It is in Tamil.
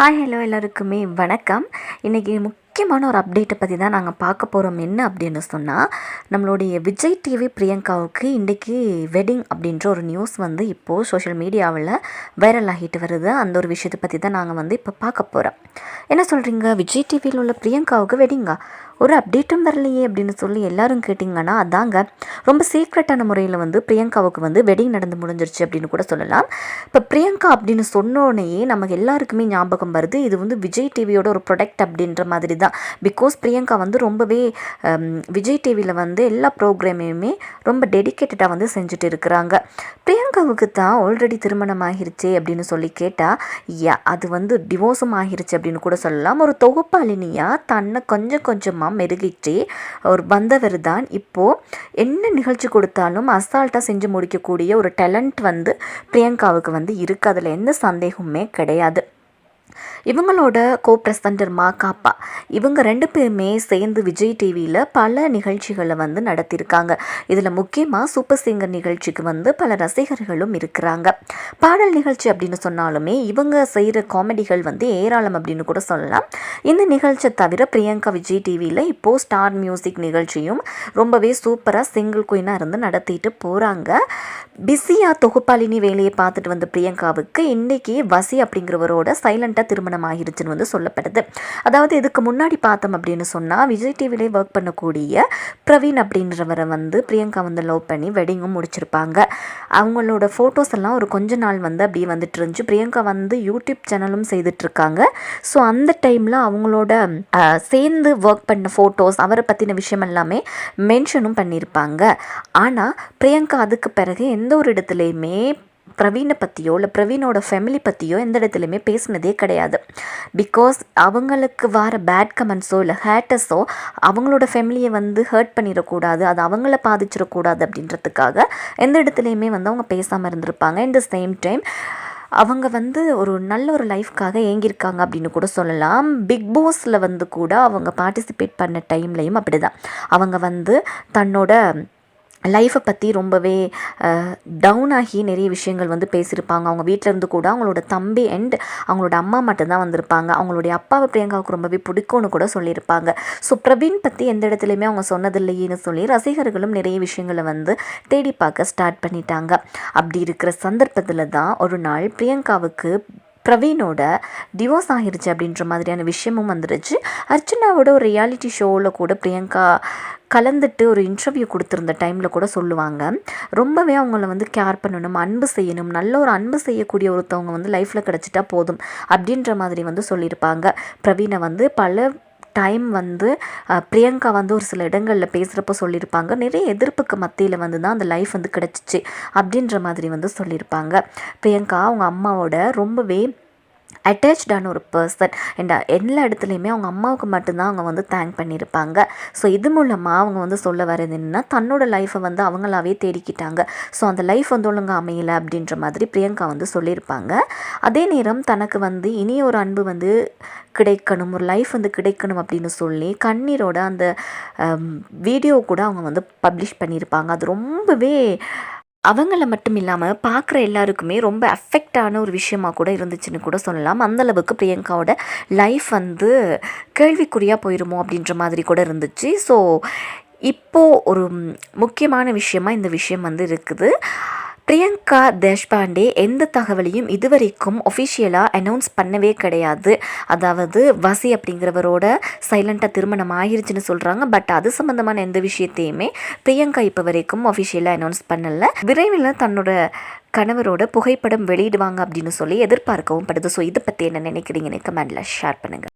ஹாய் ஹலோ எல்லாருக்குமே வணக்கம். இன்றைக்கி முக்கியமான ஒரு அப்டேட்டை பற்றி தான் நாங்கள் பார்க்க போகிறோம் என்ன அப்படின்னு சொன்னால் நம்மளுடைய விஜய் டிவி பிரியங்காவுக்கு இன்றைக்கி வெட்டிங் அப்படின்ற ஒரு நியூஸ் வந்து இப்போது சோஷியல் மீடியாவில் வைரல் ஆகிட்டு வருது. அந்த ஒரு விஷயத்தை பற்றி தான் நாங்கள் வந்து இப்போ பார்க்க போகிறோம் என்ன சொல்கிறீங்க விஜய் டிவியில் உள்ள பிரியங்காவுக்கு வெட்டிங்கா ஒரு அப்டேட்டும் வரலையே அப்படின்னு சொல்லி எல்லாரும் கேட்டிங்கன்னா அதாங்க ரொம்ப சீக்ரெட்டான முறையில் வந்து பிரியங்காவுக்கு வந்து வெட்டிங் நடந்து முடிஞ்சிருச்சு அப்படின்னு கூட சொல்லலாம். இப்போ பிரியங்கா அப்படின்னு சொன்னோடனேயே நமக்கு எல்லாருக்குமே ஞாபகம் வருது இது வந்து விஜய் டிவியோட ஒரு ப்ரொடக்ட் அப்படின்ற மாதிரி தான். பிகாஸ் பிரியங்கா வந்து ரொம்பவே விஜய் டிவியில் வந்து எல்லா ப்ரோக்ராமையுமே ரொம்ப டெடிக்கேட்டடாக வந்து செஞ்சுட்டு இருக்கிறாங்க. பிரியங்காவுக்கு தான் ஆல்ரெடி திருமணம் ஆகிருச்சே அப்படின்னு சொல்லி கேட்டால் யா அது வந்து டிவோர்ஸும் ஆகிருச்சு அப்படின்னு கூட சொல்லலாம். ஒரு தொகுப்பாளினியாக தன்னை கொஞ்சம் கொஞ்சமாக மெருகிட்டு ஒரு வந்தவர் தான் இப்போது என்ன நிகழ்ச்சி கொடுத்தாலும் அசால்ட்டாக செஞ்சு முடிக்கக்கூடிய ஒரு டேலண்ட் வந்து பிரியங்காவுக்கு வந்து இருக்குது அதில் எந்த சந்தேகமுமே கிடையாது. இவங்களோட கோ பிரசண்டர் மா காப்பா. இவங்க ரெண்டு பேருமே சேர்ந்து விஜய் டிவியில் பல நிகழ்ச்சிகளை வந்து நடத்தியிருக்காங்க. இதில் முக்கியமாக சூப்பர் சிங்கர் நிகழ்ச்சிக்கு வந்து பல ரசிகர்களும் இருக்கிறாங்க. பாடல் நிகழ்ச்சி அப்படின்னு சொன்னாலுமே இவங்க செய்கிற காமெடிகள் வந்து ஏராளம் அப்படின்னு கூட சொல்லலாம். இந்த நிகழ்ச்சியை தவிர பிரியங்கா விஜய் டிவியில் இப்போது ஸ்டார் மியூசிக் நிகழ்ச்சியும் ரொம்பவே சூப்பராக சிங்கிள் குயினாக இருந்து நடத்திட்டு போகிறாங்க பிஸியாக தொகுப்பாளினி வேலையை பார்த்துட்டு வந்த பிரியங்காவுக்கு இன்றைக்கி வசி அப்படிங்கிறவரோட சைலண்ட்டாக திருமணம் ஆகிருச்சுன்னு வந்து சொல்லப்படுது. அதாவது இதுக்கு முன்னாடி பார்த்தோம் அப்படின்னு சொன்னால் விஜய் டிவிலே ஒர்க் பண்ணக்கூடிய பிரவீன் அப்படின்றவரை வந்து பிரியங்கா வந்து லவ் பண்ணி வெட்டிங்கும் முடிச்சிருப்பாங்க. அவங்களோட ஃபோட்டோஸ் எல்லாம் ஒரு கொஞ்ச நாள் வந்து அப்படியே வந்துட்டு இருந்துச்சு. பிரியங்கா வந்து யூடியூப் சேனலும் செய்துட்ருக்காங்க ஸோ அந்த டைமில் அவங்களோட சேர்ந்து ஒர்க் பண்ண ஃபோட்டோஸ் அவரை பற்றின விஷயம் எல்லாமே மென்ஷனும் பண்ணியிருப்பாங்க ஆனால் பிரியங்கா அதுக்கு பிறகு எந்த ஒரு இடத்துலையுமே பிரவீனை பற்றியோ இல்லை பிரவீனோட ஃபேமிலி பற்றியோ எந்த இடத்துலையுமே பேசினதே கிடையாது. பிகாஸ் அவங்களுக்கு வர பேட் கமெண்ட்ஸோ இல்லை ஹேட்டஸோ அவங்களோட ஃபேமிலியை வந்து ஹர்ட் பண்ணிடக்கூடாது அது அவங்கள பாதிச்சிடக்கூடாது அப்படின்றதுக்காக எந்த இடத்துலையுமே வந்து அவங்க பேசாமல் இருந்திருப்பாங்க. இந்த சேம் டைம் அவங்க வந்து ஒரு நல்ல ஒரு லைஃப்க்காக ஏங்கியிருக்காங்க அப்படின்னு கூட சொல்லலாம். பிக் பாஸில் வந்து கூட அவங்க பார்ட்டிசிபேட் பண்ண டைம்லையும் அப்படி தான் அவங்க வந்து தன்னோட லைஃப்பை பற்றி ரொம்பவே டவுன் ஆகி நிறைய விஷயங்கள் வந்து பேசியிருப்பாங்க. அவங்க வீட்டில் இருந்து கூட அவங்களோட தம்பி அண்ட் அவங்களோட அம்மா மட்டும்தான் வந்திருப்பாங்க. அவங்களுடைய அப்பாவை பிரியங்காவுக்கு ரொம்பவே பிடிக்கும்னு கூட சொல்லியிருப்பாங்க. ஸோ பிரவீன் பற்றி எந்த இடத்துலையுமே அவங்க சொன்னதில்லையேன்னு சொல்லி ரசிகர்களும் நிறைய விஷயங்களை வந்து தேடி பார்க்க ஸ்டார்ட் பண்ணிட்டாங்க. அப்படி இருக்கிற சந்தர்ப்பத்தில் தான் ஒரு நாள் பிரியங்காவுக்கு பிரவீனோட டிவோர்ஸ் ஆகிருச்சு அப்படின்ற மாதிரியான விஷயமும் வந்துருச்சு. அர்ச்சனாவோட ஒரு ரியாலிட்டி ஷோவில் கூட பிரியங்கா கலந்துட்டு ஒரு இன்டர்வியூ கொடுத்துருந்த டைமில் கூட சொல்லுவாங்க. ரொம்பவே அவங்கள வந்து கேர் பண்ணணும் அன்பு செய்யணும் நல்ல ஒரு அன்பு செய்யக்கூடிய ஒருத்தவங்க வந்து லைஃப்பில் கிடச்சிட்டா போதும் அப்படின்ற மாதிரி வந்து சொல்லியிருப்பாங்க. பிரவீனை வந்து பல டைம் வந்து பிரியங்கா வந்து ஒரு சில இடங்களில் பேசுகிறப்போ சொல்லியிருப்பாங்க நிறைய எதிர்ப்புக்கு மத்தியில் வந்து தான் அந்த லைஃப் வந்து கிடச்சிச்சு அப்படின்ற மாதிரி வந்து சொல்லியிருப்பாங்க பிரியங்கா அவங்க அம்மாவோட ரொம்பவே அட்டாச்சான ஒரு பர்சன் அண்ட் எல்லா இடத்துலையுமே அவங்க அம்மாவுக்கு மட்டும்தான் அவங்க வந்து தேங்க் பண்ணியிருப்பாங்க ஸோ இது மூலமாக அவங்க வந்து சொல்ல வர்றது என்னன்னா தன்னோட லைஃப்பை வந்து அவங்களாவே தேடிக்கிட்டாங்க. ஸோ அந்த லைஃப் வந்து ஒழுங்கு அமையலை அப்படின்ற மாதிரி பிரியங்கா வந்து சொல்லியிருப்பாங்க. அதே நேரம் தனக்கு வந்து இனி ஒரு அன்பு வந்து கிடைக்கணும் ஒரு லைஃப் வந்து கிடைக்கணும் அப்படின்னு சொல்லி கண்ணீரோட அந்த வீடியோ கூட அவங்க வந்து பப்ளிஷ் பண்ணியிருப்பாங்க அது ரொம்பவே அவங்கள மட்டும் இல்லாமல் பார்க்குற எல்லாருக்குமே ரொம்ப அஃபெக்டான ஒரு விஷயமாக கூட இருந்துச்சுன்னு கூட சொல்லலாம். அந்த அளவுக்கு பிரியங்காவோட லைஃப் வந்து கேள்விக்குறியாக போயிருமோ அப்படின்ற மாதிரி கூட இருந்துச்சு. ஸோ இப்போது ஒரு முக்கியமான விஷயமா இந்த விஷயம் வந்து இருக்குது. பிரியங்கா தேஷ்பாண்டே எந்த தகவலையும் இதுவரைக்கும் ஒஃபிஷியலாக அனௌன்ஸ் பண்ணவே கிடையாது. அதாவது வசி அப்படிங்கிறவரோட சைலண்ட்டாக திருமணம் ஆயிருச்சுன்னு சொல்கிறாங்க பட் அது சம்மந்தமான எந்த விஷயத்தையுமே பிரியங்கா இப்போ வரைக்கும் ஒஃபிஷியலாக அனௌன்ஸ் பண்ணலை. விரைவில் தன்னோட கணவரோட புகைப்படம் வெளியிடுவாங்க அப்படின்னு சொல்லி எதிர்பார்க்கவும் படுது. ஸோ இதை பற்றி என்ன நினைக்கிறீங்கன்னு கமெண்டில் ஷேர் பண்ணுங்கள்